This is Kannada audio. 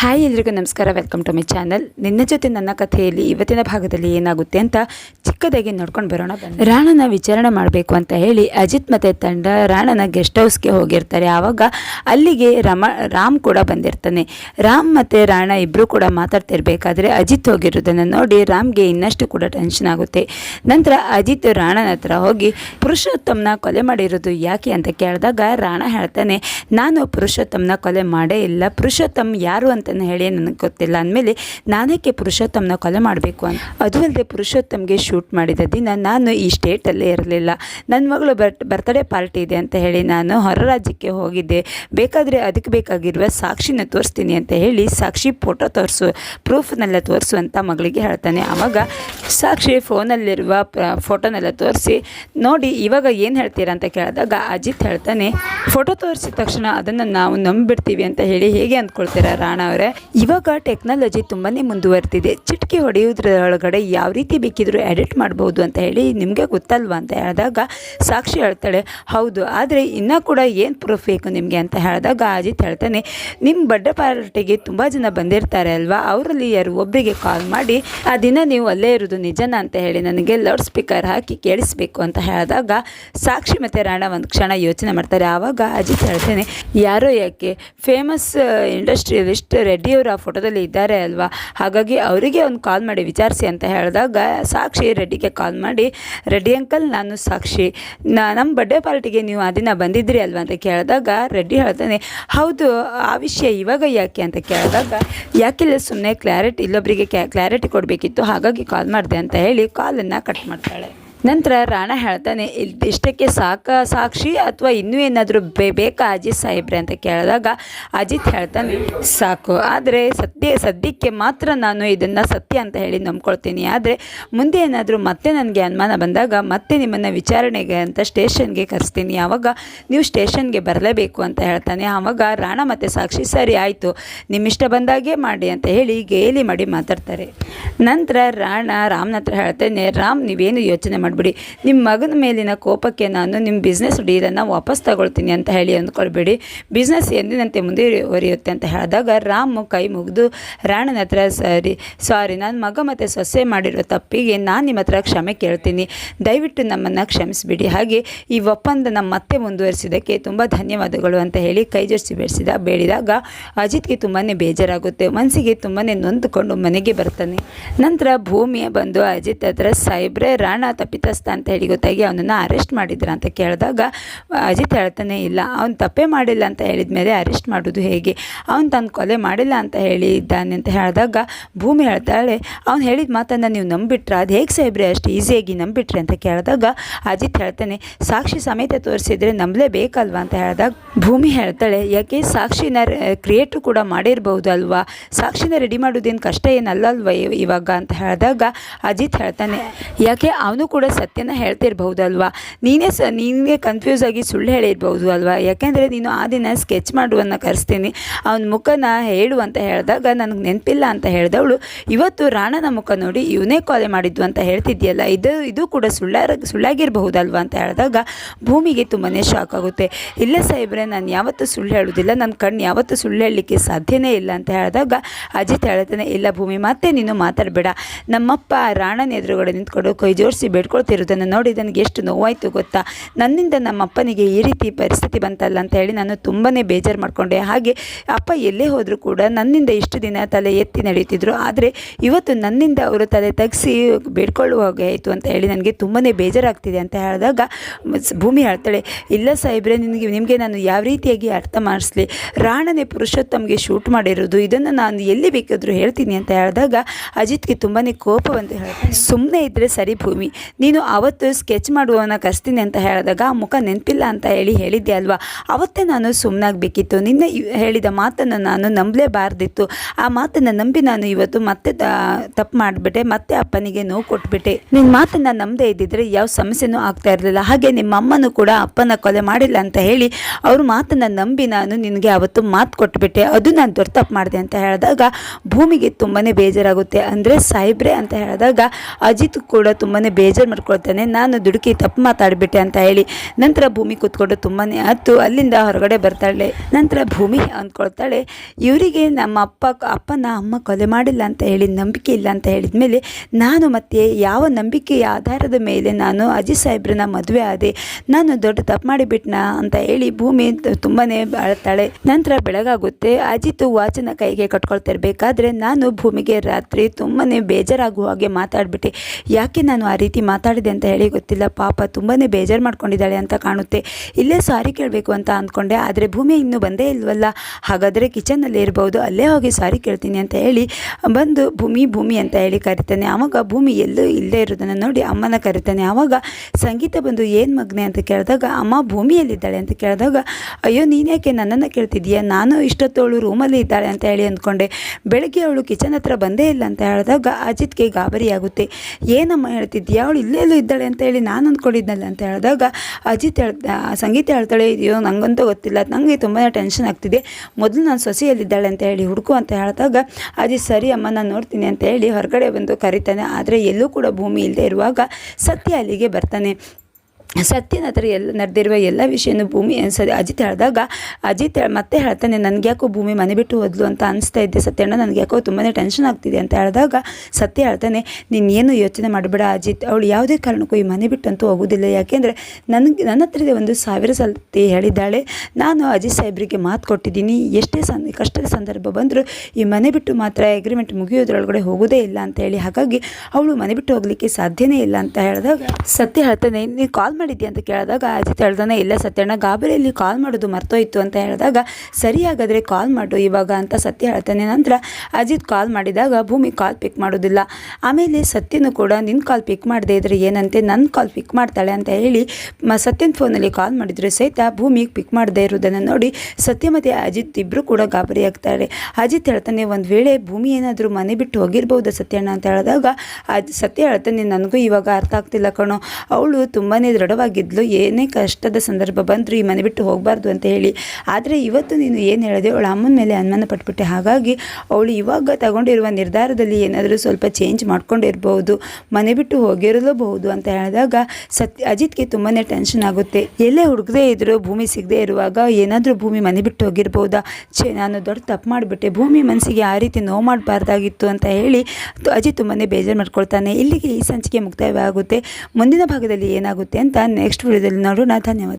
ಹಾಯ್, ಎಲ್ರಿಗೂ ನಮಸ್ಕಾರ. ವೆಲ್ಕಮ್ ಟು ಮೈ ಚಾನಲ್ ನಿನ್ನ ಜೊತೆ ನನ್ನ ಕಥೆಯಲ್ಲಿ ಇವತ್ತಿನ ಭಾಗದಲ್ಲಿ ಏನಾಗುತ್ತೆ ಅಂತ ಚಿಕ್ಕದಾಗಿ ನೋಡ್ಕೊಂಡು ಬರೋಣ. ರಾಣನ ವಿಚಾರಣೆ ಮಾಡಬೇಕು ಅಂತ ಹೇಳಿ ಅಜಿತ್ ಮತ್ತೆ ತಂಡ ರಾಣನ ಗೆಸ್ಟ್ ಹೌಸ್ಗೆ ಹೋಗಿರ್ತಾರೆ. ಆವಾಗ ಅಲ್ಲಿಗೆ ರಮ, ರಾಮ್ ಕೂಡ ಬಂದಿರ್ತಾನೆ. ರಾಮ್ ಮತ್ತೆ ರಾಣ ಇಬ್ಬರು ಕೂಡ ಮಾತಾಡ್ತಿರ್ಬೇಕಾದ್ರೆ ಅಜಿತ್ ಹೋಗಿರೋದನ್ನು ನೋಡಿ ರಾಮ್ಗೆ ಇನ್ನಷ್ಟು ಕೂಡ ಟೆನ್ಷನ್ ಆಗುತ್ತೆ. ನಂತರ ಅಜಿತ್ ರಾಣನ ಹತ್ರ ಹೋಗಿ, ಪುರುಷೋತ್ತಮನ ಕೊಲೆ ಮಾಡಿರೋದು ಯಾಕೆ ಅಂತ ಕೇಳಿದಾಗ ರಾಣ ಹೇಳ್ತಾನೆ, ನಾನು ಪುರುಷೋತ್ತಮ್ನ ಕೊಲೆ ಮಾಡೇ ಇಲ್ಲ. ಪುರುಷೋತ್ತಮ್ ಯಾರು ಅಂತಲೇ ಹೇಳಿ ನನಗೆ ಗೊತ್ತಿಲ್ಲ ಅಂದಮೇಲೆ ನಾನೇಕೆ ಪುರುಷೋತ್ತಮ್ನ ಕೊಲೆ ಮಾಡಬೇಕು ಅಂತ ಅದು ಅಲ್ಲದೆ ಪುರುಷೋತ್ತಮ್ಗೆ ಶೂಟ್ ಮಾಡಿದ ದಿನ ನಾನು ಈ ಸ್ಟೇಟಲ್ಲೇ ಇರಲಿಲ್ಲ. ನನ್ನ ಮಗಳು ಬರ್ತ್ ಬರ್ತ್ಡೇ ಪಾರ್ಟಿ ಇದೆ ಅಂತ ಹೇಳಿ ನಾನು ಹೊರ ರಾಜ್ಯಕ್ಕೆ ಹೋಗಿದ್ದೆ. ಬೇಕಾದರೆ ಅದಕ್ಕೆ ಬೇಕಾಗಿರುವ ಸಾಕ್ಷಿನ ತೋರಿಸ್ತೀನಿ ಅಂತ ಹೇಳಿ ಸಾಕ್ಷಿ ಫೋಟೋ ತೋರಿಸು ಪ್ರೂಫ್ನೆಲ್ಲ ತೋರಿಸು ಅಂತ ಮಗಳಿಗೆ ಹೇಳ್ತಾನೆ. ಆವಾಗ ಸಾಕ್ಷಿ ಫೋನಲ್ಲಿರುವ ಫೋಟೋನೆಲ್ಲ ತೋರಿಸಿ, ನೋಡಿ, ಇವಾಗ ಏನು ಹೇಳ್ತೀರಾ? ಅಂತ ಕೇಳಿದಾಗ ಅಜಿತ್ ಹೇಳ್ತಾನೆ ಫೋಟೋ ತೋರಿಸಿದ ತಕ್ಷಣ ಅದನ್ನು ನಾವು ನಂಬಿಡ್ತೀವಿ ಅಂತ ಹೇಳಿ ಹೇಗೆ ಅಂದ್ಕೊಳ್ತೀರಾ ರಾಣ ಇವಾಗ ಟೆಕ್ನಾಲಜಿ ತುಂಬಾ ಮುಂದುವರೆದಿದೆ. ಚಿಟಕಿ ಹೊಡೆಯೋದ್ರೊಳಗಡೆ ಯಾವ ರೀತಿ ಬೇಕಿದ್ರು ಎಡಿಟ್ ಮಾಡ್ಬೋದು ಅಂತ ಹೇಳಿ ನಿಮಗೆ ಗೊತ್ತಲ್ವಾ? ಅಂತ ಹೇಳಿದಾಗ ಸಾಕ್ಷಿ ಹೇಳ್ತಾಳೆ, ಹೌದು, ಆದರೆ ಇನ್ನೂ ಕೂಡ ಏನು ಪ್ರೂಫ್ ಬೇಕು ನಿಮಗೆ? ಅಂತ ಹೇಳಿದಾಗ ಅಜಿತ್ ಹೇಳ್ತಾನೆ ನಿಮ್ಮ ಬಡ್ಡೆ ಪಾರ್ಟಿಗೆ ತುಂಬ ಜನ ಬಂದಿರ್ತಾರೆ ಅಲ್ವಾ? ಅವರಲ್ಲಿ ಯಾರು ಒಬ್ಬರಿಗೆ ಕಾಲ್ ಮಾಡಿ, ಆ ದಿನ ನೀವು ಅಲ್ಲೇ ಇರೋದು ನಿಜನಾ? ಅಂತ ಹೇಳಿ ನನಗೆ ಲೌಡ್ ಸ್ಪೀಕರ್ ಹಾಕಿ ಕೇಳಿಸ್ಬೇಕು ಅಂತ ಹೇಳಿದಾಗ ಸಾಕ್ಷಿ ಮತ್ತು ರಾಣ ಒಂದು ಕ್ಷಣ ಯೋಚನೆ ಮಾಡ್ತಾರೆ. ಆವಾಗ ಅಜಿತ್ ಹೇಳ್ತೇನೆ, ಯಾರೋ ಯಾಕೆ? ಫೇಮಸ್ ಇಂಡಸ್ಟ್ರಿಯಲಿಸ್ಟ್ ರೆಡ್ಡಿಯವರು ಆ ಫೋಟೋದಲ್ಲಿ ಇದ್ದಾರೆ ಅಲ್ವಾ? ಹಾಗಾಗಿ ಅವರಿಗೆ ಒಂದು ಕಾಲ್ ಮಾಡಿ ವಿಚಾರಿಸಿ ಅಂತ ಹೇಳಿದಾಗ ಸಾಕ್ಷಿ ರೆಡ್ಡಿಗೆ ಕಾಲ್ ಮಾಡಿ, ರೆಡ್ಡಿ ಅಂಕಲ್, ನಾನು ಸಾಕ್ಷಿ. ನಾ ನಮ್ಮ ಬರ್ಡೇ ಪಾರ್ಟಿಗೆ ನೀವು ಆ ದಿನ ಬಂದಿದ್ರಿ ಅಲ್ವಾ? ಅಂತ ಕೇಳಿದಾಗ ರೆಡ್ಡಿ ಹೇಳ್ತಾನೆ, ಹೌದು, ಆ ವಿಷಯ ಇವಾಗ ಯಾಕೆ? ಅಂತ ಕೇಳಿದಾಗ ಯಾಕಿಲ್ಲ ಸುಮ್ಮನೆ ಕ್ಲಾರಿಟಿ ಇಲ್ಲೊಬ್ಬರಿಗೆ ಕ್ಲಾರಿಟಿ ಕೊಡಬೇಕಿತ್ತು, ಹಾಗಾಗಿ ಕಾಲ್ ಮಾಡಿದೆ ಅಂತ ಹೇಳಿ ಕಾಲನ್ನು ಕಟ್ ಮಾಡ್ತಾಳೆ. ನಂತರ ರಾಣ ಹೇಳ್ತಾನೆ ಇಷ್ಟಕ್ಕೆ ಸಾಕ, ಸಾಕ್ಷಿ ಅಥವಾ ಇನ್ನೂ ಏನಾದರೂ ಬೇ, ಬೇಕಾ ಅಜಿತ್ ಸಾಹೇಬ್ರೆ? ಅಂತ ಕೇಳಿದಾಗ ಅಜಿತ್ ಹೇಳ್ತಾನೆ, ಸಾಕು. ಆದರೆ ಸತ್ಯ, ಸದ್ಯಕ್ಕೆ ಮಾತ್ರ ನಾನು ಇದನ್ನು ಸತ್ಯ ಅಂತ ಹೇಳಿ ನಂಬ್ಕೊಳ್ತೀನಿ. ಆದರೆ ಮುಂದೆ ಏನಾದರೂ ಮತ್ತೆ ನನಗೆ ಅನುಮಾನ ಬಂದಾಗ ಮತ್ತೆ ನಿಮ್ಮನ್ನು ವಿಚಾರಣೆಗೆ ಅಂತ ಸ್ಟೇಷನ್ಗೆ ಕರೆಸ್ತೀನಿ. ಆವಾಗ ನೀವು ಸ್ಟೇಷನ್ಗೆ ಬರಲೇಬೇಕು ಅಂತ ಹೇಳ್ತಾನೆ. ಆವಾಗ ರಾಣ ಮತ್ತು ಸಾಕ್ಷಿ, ಸರಿ, ಆಯಿತು. ನಿಮ್ಮಿಷ್ಟ ಬಂದಾಗೆ ಮಾಡಿ ಅಂತ ಹೇಳಿ ಗೇಲಿ ಮಾಡಿ ಮಾತಾಡ್ತಾರೆ. ನಂತರ ರಾಣ ರಾಮ್ನ ಹತ್ರ ಹೇಳ್ತೇನೆ, ರಾಮ್, ನೀವೇನು ಯೋಚನೆ ಮಾಡಿಬಿಡಿ. ನಿಮ್ಮ ಮಗನ ಮೇಲಿನ ಕೋಪಕ್ಕೆ ನಾನು ನಿಮ್ಮ ಬಿಸ್ನೆಸ್ ಡೀಲನ್ನು ವಾಪಸ್ ತಗೊಳ್ತೀನಿ ಅಂತ ಹೇಳಿ ಅಂದ್ಕೊಳ್ಬೇಡಿ. ಬಿಸ್ನೆಸ್ ಎಂದಿನಂತೆ ಮುಂದುವರಿಯುತ್ತೆ ಅಂತ ಹೇಳಿದಾಗ ರಾಮ್ ಕೈ ಮುಗಿದು, ರಾಣನ ಹತ್ರ ಸಾರಿ ಸಾರಿ ನನ್ನ ಮಗ ಮತ್ತು ಸೊಸೆ ಮಾಡಿರೋ ತಪ್ಪಿಗೆ ನಾನು ನಿಮ್ಮ ಹತ್ರ ಕ್ಷಮೆ ಕೇಳ್ತೀನಿ. ದಯವಿಟ್ಟು ನಮ್ಮನ್ನು ಕ್ಷಮಿಸಿಬಿಡಿ. ಹಾಗೆ ಈ ಒಪ್ಪಂದನ ಮತ್ತೆ ಮುಂದುವರಿಸಿದ್ದಕ್ಕೆ ತುಂಬ ಧನ್ಯವಾದಗಳು ಅಂತ ಹೇಳಿ ಕೈ ಜೋಡಿಸಿ ಬೆಳೆಸಿದ, ಬೇಡಿದಾಗ ಅಜಿತ್ಗೆ ತುಂಬಾ ಬೇಜಾರಾಗುತ್ತೆ. ಮನಸ್ಸಿಗೆ ತುಂಬಾ ನೊಂದುಕೊಂಡು ಮನೆಗೆ ಬರ್ತಾನೆ. ನಂತರ ಭೂಮಿಯ ಬಂದು ಅಜಿತ್ ಹತ್ರ ಸಾಯಿಬ್ರೆ ರಾಣ ತಪ್ಪಿತಸ್ಥ ಅಂತ ಹೇಳಿ ಗೊತ್ತಾಗಿ ಅವನನ್ನು ಅರೆಸ್ಟ್ ಮಾಡಿದ್ರ ಅಂತ ಕೇಳಿದಾಗ, ಅಜಿತ್ ಹೇಳ್ತಾನೆ, ಇಲ್ಲ, ಅವ್ನು ತಪ್ಪೇ ಮಾಡಿಲ್ಲ ಅಂತ ಹೇಳಿದ ಮೇಲೆ ಅರೆಸ್ಟ್ ಮಾಡೋದು ಹೇಗೆ? ಅವ್ನು ತನ್ನ ಕೊಲೆ ಮಾಡಿಲ್ಲ ಅಂತ ಹೇಳಿದ್ದಾನೆ ಅಂತ ಹೇಳಿದಾಗ, ಭೂಮಿ ಹೇಳ್ತಾಳೆ, ಅವ್ನು ಹೇಳಿದ ಮಾತನ್ನು ನೀವು ನಂಬಿಟ್ರೆ? ಅದು ಹೇಗೆ ಸಾಹೇಬ್ರೆ ಅಷ್ಟು ಈಸಿಯಾಗಿ ನಂಬಿಟ್ರೆ ಅಂತ ಕೇಳಿದಾಗ, ಅಜಿತ್ ಹೇಳ್ತಾನೆ, ಸಾಕ್ಷಿ ಸಮೇತ ತೋರಿಸಿದ್ರೆ ನಂಬಲೇಬೇಕಲ್ವಾ ಅಂತ ಹೇಳಿದಾಗ, ಭೂಮಿ ಹೇಳ್ತಾಳೆ, ಯಾಕೆ ಸಾಕ್ಷಿನ ಕ್ರಿಯೇಟು ಕೂಡ ಮಾಡಿರ್ಬೋದು ಅಲ್ವಾ? ಸಾಕ್ಷಿನ ರೆಡಿ ಮಾಡೋದೇನು ಕಷ್ಟ ಏನಲ್ಲಲ್ವ ಇವ- ಇವಾಗ ಅಂತ ಹೇಳಿದಾಗ, ಅಜಿತ್ ಹೇಳ್ತಾನೆ, ಯಾಕೆ ಅವನು ಕೂಡ ಸತ್ಯನ ಹೇಳ್ತಿರ್ಬಹುದಲ್ವಾ? ನೀನೇ ಸ, ನಿನಗೆ ಕನ್ಫ್ಯೂಸ್ ಆಗಿ ಸುಳ್ಳು ಹೇಳಿರ್ಬೋದು ಅಲ್ವಾ? ಯಾಕೆಂದರೆ ನೀನು ಆ ದಿನ ಸ್ಕೆಚ್ ಮಾಡುವನ್ನ ಕರೆಸ್ತೀನಿ. ಅವನ ಮುಖನ ಹೇಳು ಅಂತ ಹೇಳಿದಾಗ ನನಗೆ ನೆನಪಿಲ್ಲ ಅಂತ ಹೇಳಿದವಳು, ಇವತ್ತು ರಾಣನ ಮುಖ ನೋಡಿ ಇವನೇ ಕೊಲೆ ಮಾಡಿದ್ದು ಅಂತ ಹೇಳ್ತಿದ್ಯಲ್ಲ, ಇದು ಇದು ಕೂಡ ಸುಳ್ಳಾರ, ಸುಳ್ಳಾಗಿರಬಹುದಲ್ವಾ? ಅಂತ ಹೇಳಿದಾಗ ಭೂಮಿಗೆ ತುಂಬಾ ಶಾಕ್ ಆಗುತ್ತೆ. ಇಲ್ಲ ಸಾಹೇಬ್ರೆ, ನಾನು ಯಾವತ್ತೂ ಸುಳ್ಳು ಹೇಳೋದಿಲ್ಲ ನನ್ನ ಕಣ್ಣು ಯಾವತ್ತೂ ಸುಳ್ಳು ಹೇಳಲಿಕ್ಕೆ ಸಾಧ್ಯನೇ ಇಲ್ಲ ಅಂತ ಹೇಳಿದಾಗ ಅಜಿತ್ ಹೇಳ್ತಾನೆ, ಇಲ್ಲ ಭೂಮಿ, ಮತ್ತೆ ನೀನು ಮಾತಾಡಬೇಡ. ನಮ್ಮಪ್ಪ ರಾಣನ ಎದುರುಗಡೆ ನಿಂತ್ಕೊಂಡು ಕೈ ಜೋಡಿಸಿ ಬೇಡ್ಕೊಳ್ತಿರೋದನ್ನು ನೋಡಿ ನನಗೆ ಎಷ್ಟು ನೋವಾಯಿತು ಗೊತ್ತಾ? ನನ್ನಿಂದ ನಮ್ಮ ಅಪ್ಪನಿಗೆ ಈ ರೀತಿ ಪರಿಸ್ಥಿತಿ ಬಂತಲ್ಲ ಅಂತ ಹೇಳಿ ನಾನು ತುಂಬಾ ಬೇಜಾರು ಮಾಡಿಕೊಂಡೆ. ಹಾಗೆ ಅಪ್ಪ ಎಲ್ಲೇ ಹೋದರೂ ಕೂಡ ನನ್ನಿಂದ ಇಷ್ಟು ದಿನ ತಲೆ ಎತ್ತಿ ನಡೆಯುತ್ತಿದ್ರು ಆದರೆ ಇವತ್ತು ನನ್ನಿಂದ ಅವರು ತಲೆ ತಗ್ಸಿ ಬೇಡ್ಕೊಳ್ಳುವ ಹಾಗೆ ಆಯಿತು ಅಂತ ಹೇಳಿ ನನಗೆ ತುಂಬಾ ಬೇಜಾರಾಗ್ತಿದೆ ಅಂತ ಹೇಳಿದಾಗ ಭೂಮಿ ಹೇಳ್ತಾಳೆ ಇಲ್ಲ ಸಾಹೇಬ್ರೆ, ನಿನಗೆ ನಿಮಗೆ ನಾನು ಯಾವ ರೀತಿಯಾಗಿ ಅರ್ಥ ಮಾಡಿಸ್ಲಿ? ರಾಣನೇ ಪುರುಷೋತ್ತಮ್ಗೆ ಶೂಟ್ ಮಾಡಿರೋದು, ಇದನ್ನು ನಾನು ಎಲ್ಲಿ ಬೇಕಾದರೂ ಹೇಳ್ತೀನಿ ಅಂತ ಹೇಳಿದಾಗ ಅಜಿತ್ಗೆ ತುಂಬಾ ಕೋಪ ಬಂದು ಹೇಳ್ತಾನೆ ಸುಮ್ಮನೆ ಇದ್ದರೆ ಸರಿ ಭೂಮಿ, ನೀನು ಅವತ್ತು ಸ್ಕೆಚ್ ಮಾಡುವವನ ಕರ್ಸ್ತೀನಿ ಅಂತ ಹೇಳಿದಾಗ ಮುಖ ನೆನಪಿಲ್ಲ ಅಂತ ಹೇಳಿ ಹೇಳಿದ್ದೆ ಅಲ್ವಾ? ಅವತ್ತೇ ನಾನು ಸುಮ್ಮನಾಗಬೇಕಿತ್ತು ನಿನ್ನೆ ಹೇಳಿದ ಮಾತನ್ನು ನಾನು ನಂಬಲೇಬಾರ್ದಿತ್ತು. ಆ ಮಾತನ್ನು ನಂಬಿ ನಾನು ಇವತ್ತು ಮತ್ತೆ ತಪ್ಪು ಮಾಡಿಬಿಟ್ಟೆ, ಮತ್ತೆ ಅಪ್ಪನಿಗೆ ನೋವು ಕೊಟ್ಬಿಟ್ಟೆ. ನಿನ್ನ ಮಾತನ್ನು ನಂಬದೇ ಇದ್ದಿದ್ರೆ ಯಾವ ಸಮಸ್ಯೆನೂ ಆಗ್ತಾ ಇರಲಿಲ್ಲ. ಹಾಗೆ ನಿಮ್ಮ ಅಮ್ಮನೂ ಕೂಡ ಅಪ್ಪನ ಕೊಲೆ ಮಾಡಿಲ್ಲ ಅಂತ ಹೇಳಿ ಅವ್ರ ಮಾತನ್ನು ನಂಬಿ ನಾನು ನಿನಗೆ ಅವತ್ತು ಮಾತು ಕೊಟ್ಬಿಟ್ಟೆ. ಅದು ನಾನು ದೊಡ್ಡ ತಪ್ಪು ಮಾಡಿದೆ ಅಂತ ಹೇಳಿದಾಗ ಭೂಮಿಗೆ ತುಂಬಾ ಬೇಜಾರಾಗುತ್ತೆ. ಅಂದರೆ ಸಾಯಿಬ್ರೆ ಅಂತ ಹೇಳಿದಾಗ ಅಜಿತ್ ಕೂಡ ತುಂಬಾ ಬೇಜಾರು ಮಾಡ್ಕೊಳ್ತಾನೆ ನಾನು ದುಡುಕಿ ತಪ್ಪು ಮಾತಾಡಿಬಿಟ್ಟೆ ಅಂತ ಹೇಳಿ ನಂತರ ಭೂಮಿ ಕೂತ್ಕೊಂಡು ತುಂಬಾ ಹತ್ತು, ಅಲ್ಲಿಂದ ಹೊರಗಡೆ ಬರ್ತಾಳೆ. ನಂತರ ಭೂಮಿ ಅಂದ್ಕೊಳ್ತಾಳೆ, ಇವರಿಗೆ ನಮ್ಮ ಅಪ್ಪ, ಅಪ್ಪನ ಅಮ್ಮ ಕೊಲೆ ಮಾಡಿಲ್ಲ ಅಂತ ಹೇಳಿ, ನಂಬಿಕೆ ಇಲ್ಲ ಅಂತ ಹೇಳಿದ ಮೇಲೆ ನಾನು ಮತ್ತೆ ಯಾವ ನಂಬಿಕೆಯ ಆಧಾರದ ಮೇಲೆ ನಾನು ಅಜಿ ಸಾಹೇಬ್ರನ್ನ ಮದುವೆ ಆದೆ, ನಾನು ದೊಡ್ಡ ತಪ್ಪು ಮಾಡಿಬಿಟ್ನ ಅಂತ ಹೇಳಿ ಭೂಮಿ ತುಂಬಾ ಬಾಳ್ತಾಳೆ. ನಂತರ ಬೆಳಗಾಗುತ್ತೆ ಅಜಿತ್ ವಾಚನ ಕೈಗೆ ಕಟ್ಕೊಳ್ತಿರ್ಬೇಕಾದ್ರೆ ನಾನು ಭೂಮಿಗೆ ರಾತ್ರಿ ತುಂಬಾ ಬೇಜಾರಾಗುವ ಹಾಗೆ ಮಾತಾಡ್ಬಿಟ್ಟೆ. ಯಾಕೆ ನಾನು ಆ ರೀತಿ ಮಾತಾಡಿದೆ ಅಂತ ಹೇಳಿ ಗೊತ್ತಿಲ್ಲ. ಪಾಪ ತುಂಬಾ ಬೇಜಾರು ಮಾಡ್ಕೊಂಡಿದ್ದಾಳೆ ಅಂತ ಕಾಣುತ್ತೆ. ಇಲ್ಲೇ ಸಾರಿ ಕೇಳಬೇಕು ಅಂತ ಅಂದ್ಕೊಂಡೆ. ಆದರೆ ಭೂಮಿ ಇನ್ನೂ ಬಂದೇ ಇಲ್ವಲ್ಲ? ಹಾಗಾದರೆ ಕಿಚನಲ್ಲಿ ಇರ್ಬೋದು. ಅಲ್ಲೇ ಹೋಗಿ ಸಾರಿ ಕೇಳ್ತೀನಿ ಅಂತ ಹೇಳಿ ಬಂದು ಭೂಮಿ ಭೂಮಿ ಅಂತ ಹೇಳಿ ಕರಿತಾನೆ. ಆವಾಗ ಭೂಮಿ ಎಲ್ಲೂ ಇಲ್ಲೇ ಇರೋದನ್ನು ನೋಡಿ ಅಮ್ಮನ ಕರಿತಾನೆ. ಆವಾಗ ಸಂಗೀತ ಬಂದು ಏನು ಮಗ್ನೆ ಅಂತ ಕೇಳಿದಾಗ, ಅಮ್ಮ ಭೂಮಿಯಲ್ಲಿದ್ದಾಳೆ ಅಂತ ಕೇಳಿದಾಗ, ಅಯ್ಯೋ, ನೀನು ಯಾಕೆ ನನ್ನನ್ನು ಕೇಳ್ತಿದ್ದೀಯ? ನಾನು ಇಷ್ಟೊತ್ತವಳು ರೂಮಲ್ಲಿ ಇದ್ದಾಳೆ ಅಂತ ಹೇಳಿ ಅಂದ್ಕೊಂಡೆ. ಬೆಳಗ್ಗೆ ಅವಳು ಕಿಚನ್ ಹತ್ರ ಬಂದೇ ಇಲ್ಲ ಅಂತ ಹೇಳಿದಾಗ ಅಜಿತ್ಗೆ ಗಾಬರಿಯಾಗುತ್ತೆ. ಏನಮ್ಮ ಹೇಳ್ತಿದ್ದೀಯ? ಅವಳು ಇಲ್ಲೇ ಎಲ್ಲೂ ಇದ್ದಾಳೆ ಅಂತ ಹೇಳಿ ನಾನು ಅಂದ್ಕೊಂಡಿದ್ನಲ್ಲ ಅಂತ ಹೇಳಿದಾಗ, ಅಜಿತ್ ಹೇಳ್ತಾ ಸಂಗೀತ ಹೇಳ್ತಾಳೆ, ಇದೆಯೋ ನನಗಂತೂ ಗೊತ್ತಿಲ್ಲ ನನಗೆ ತುಂಬಾ ಟೆನ್ಷನ್ ಆಗ್ತಿದೆ, ಮೊದಲು ನಾನು ಸೊಸೆಯಲ್ಲಿದ್ದಾಳೆ ಅಂತ ಹೇಳಿ ಹುಡುಕು ಅಂತ ಹೇಳಿದಾಗ, ಅಜಿತ್ ಸರಿ ಅಮ್ಮ, ನಾನು ನೋಡ್ತೀನಿ ಅಂತ ಹೇಳಿ ಹೊರಗಡೆ ಬಂದು ಕರಿತಾನೆ, ಆದರೆ ಎಲ್ಲೂ ಕೂಡ ಭೂಮಿ ಇಲ್ಲದೆ ಇರುವಾಗ ಸತ್ಯ ಅಲ್ಲಿಗೆ ಬರ್ತಾನೆ ಸತ್ಯನ ಹತ್ರ ಎಲ್ಲ ನಡೆದಿರುವ ಎಲ್ಲ ವಿಷಯನೂ ಭೂಮಿ ಸರಿ ಅಜಿತ್ ಹೇಳಿದಾಗ, ಅಜಿತ್ ಮತ್ತೆ ಹೇಳ್ತಾನೆ ನನಗೆ ಯಾಕೋ ಭೂಮಿ ಮನೆ ಬಿಟ್ಟು ಹೋದ್ಲು ಅಂತ ಅನಿಸ್ತಾ ಇದ್ದೆ ಸತ್ಯಣ್ಣ ನನಗೆ ಯಾಕೋ ತುಂಬಾ ಟೆನ್ಷನ್ ಆಗ್ತಿದೆ ಅಂತ ಹೇಳಿದಾಗ ಸತ್ಯ ಹೇಳ್ತಾನೆ ನೀನು ಏನು ಯೋಚನೆ ಮಾಡಬೇಡ ಅಜಿತ್, ಅವಳು ಯಾವುದೇ ಕಾರಣಕ್ಕೂ ಈ ಮನೆ ಬಿಟ್ಟಂತೂ ಹೋಗೋದಿಲ್ಲ. ಯಾಕೆಂದರೆ ನನಗೆ, ನನ್ನ ಹತ್ರದೇ ಒಂದು ಸಾವಿರ ಸಲತಿ ಹೇಳಿದ್ದಾಳೆ. ನಾನು ಅಜಿತ್ ಸಾಹೇಬ್ರಿಗೆ ಮಾತು ಕೊಟ್ಟಿದ್ದೀನಿ. ಎಷ್ಟೇ ಸಂ, ಕಷ್ಟದ ಸಂದರ್ಭ ಬಂದರೂ ಈ ಮನೆ ಬಿಟ್ಟು ಮಾತ್ರ ಅಗ್ರಿಮೆಂಟ್ ಮುಗಿಯೋದ್ರೊಳಗಡೆ ಹೋಗೋದೇ ಇಲ್ಲ ಅಂತ ಹೇಳಿ. ಹಾಗಾಗಿ ಅವಳು ಮನೆ ಬಿಟ್ಟು ಹೋಗಲಿಕ್ಕೆ ಸಾಧ್ಯನೇ ಇಲ್ಲ ಅಂತ ಹೇಳಿದಾಗ ಸತ್ಯ ಹೇಳ್ತಾನೆ, ನೀನು ಕಾಲ್ ಮಾಡಿದ್ಯಾ ಅಂತ ಕೇಳಿದಾಗ ಅಜಿತ್ ಹೇಳ್ದಾನೆ ಇಲ್ಲ ಸತ್ಯಣ್ಣ, ಗಾಬರಿಯಲ್ಲಿ ಕಾಲ್ ಮಾಡೋದು ಮರ್ತೋಯ್ತು ಅಂತ ಹೇಳಿದಾಗ ಸರಿ ಹಾಗಾದರೆ ಕಾಲ್ ಮಾಡು ಇವಾಗ ಅಂತ ಸತ್ಯ ಹೇಳ್ತಾನೆ. ನಂತರ ಅಜಿತ್ ಕಾಲ್ ಮಾಡಿದಾಗ, ಭೂಮಿ ಕಾಲ್ ಪಿಕ್ ಮಾಡೋದಿಲ್ಲ. ಆಮೇಲೆ ಸತ್ಯನು ಕೂಡ ನಿನ್ನ ಕಾಲ್ ಪಿಕ್ ಮಾಡದೇ ಇದ್ರೆ ಏನಂತೆ? ನನ್ನ ಕಾಲ್ ಪಿಕ್ ಮಾಡ್ತಾಳೆ ಅಂತ ಹೇಳಿ, ಮ, ಸತ್ಯನ ಫೋನಲ್ಲಿ ಕಾಲ್ ಮಾಡಿದ್ರು ಸಹಿತ ಭೂಮಿಗೆ ಪಿಕ್ ಮಾಡದೇ ಇರೋದನ್ನು ನೋಡಿ ಸತ್ಯ ಮತ್ತು ಅಜಿತ್ ಇಬ್ಬರು ಕೂಡ ಗಾಬರಿ ಆಗ್ತಾರೆ. ಅಜಿತ್ ಹೇಳ್ತಾನೆ, ಒಂದು ವೇಳೆ ಭೂಮಿ ಏನಾದರೂ ಮನೆ ಬಿಟ್ಟು ಹೋಗಿರ್ಬೋದಾ ಸತ್ಯಣ್ಣ? ಅಂತ ಹೇಳಿದಾಗ ಅದು ಸತ್ಯ ಹೇಳ್ತಾನೆ, ನನಗೂ ಇವಾಗ ಅರ್ಥ ಆಗ್ತಿಲ್ಲ ಕಣೋ. ಅವಳು ತುಂಬಾ ದೃಢವಾಗಿದ್ಲು, ಏನೇ ಕಷ್ಟದ ಸಂದರ್ಭ ಬಂದರೂ ಈ ಮನೆ ಬಿಟ್ಟು ಹೋಗಬಾರ್ದು ಅಂತ ಹೇಳಿ. ಆದರೆ ಇವತ್ತು ನೀನು ಏನು ಹೇಳಿದೆ, ಅವಳ ಅಮ್ಮನ ಮೇಲೆ ಅನುಮಾನ ಪಟ್ಬಿಟ್ಟೆ ಹಾಗಾಗಿ ಅವಳು ಇವಾಗ ತಗೊಂಡಿರುವ ನಿರ್ಧಾರದಲ್ಲಿ ಏನಾದರೂ ಸ್ವಲ್ಪ ಚೇಂಜ್ ಮಾಡ್ಕೊಂಡಿರ್ಬೋದು, ಮನೆ ಬಿಟ್ಟು ಹೋಗಿರಲೂಬಹುದು ಅಂತ ಹೇಳಿದಾಗ ಸತ್ಯ ಅಜಿತ್ಗೆ ತುಂಬಾ ಟೆನ್ಷನ್ ಆಗುತ್ತೆ. ಎಲ್ಲೇ ಹುಡುಗದೇ ಇದ್ರು, ಭೂಮಿ ಸಿಗದೆ ಇರುವಾಗ ಏನಾದರೂ ಭೂಮಿ ಮನೆ ಬಿಟ್ಟು ಹೋಗಿರ್ಬೋದಾ? ಛೇ, ನಾನು ದೊಡ್ಡ ತಪ್ಪು ಮಾಡಿಬಿಟ್ಟೆ. ಭೂಮಿ ಮನಸ್ಸಿಗೆ ಆ ರೀತಿ ನೋವು ಮಾಡಬಾರ್ದಾಗಿತ್ತು ಅಂತ ಹೇಳಿ ಅಜಿತ್ ತುಂಬಾ ಬೇಜಾರು ಮಾಡ್ಕೊಳ್ತಾನೆ. ಇಲ್ಲಿಗೆ ಈ ಸಂಚಿಕೆ ಮುಕ್ತಾಯವಾಗುತ್ತೆ. ಮುಂದಿನ ಭಾಗದಲ್ಲಿ ಏನಾಗುತ್ತೆ ಅಂತ ನೆಕ್ಸ್ಟ್ ವಿಡಿಯೋದಲ್ಲಿ ನೋಡೋಣ. ಧನ್ಯವಾದ.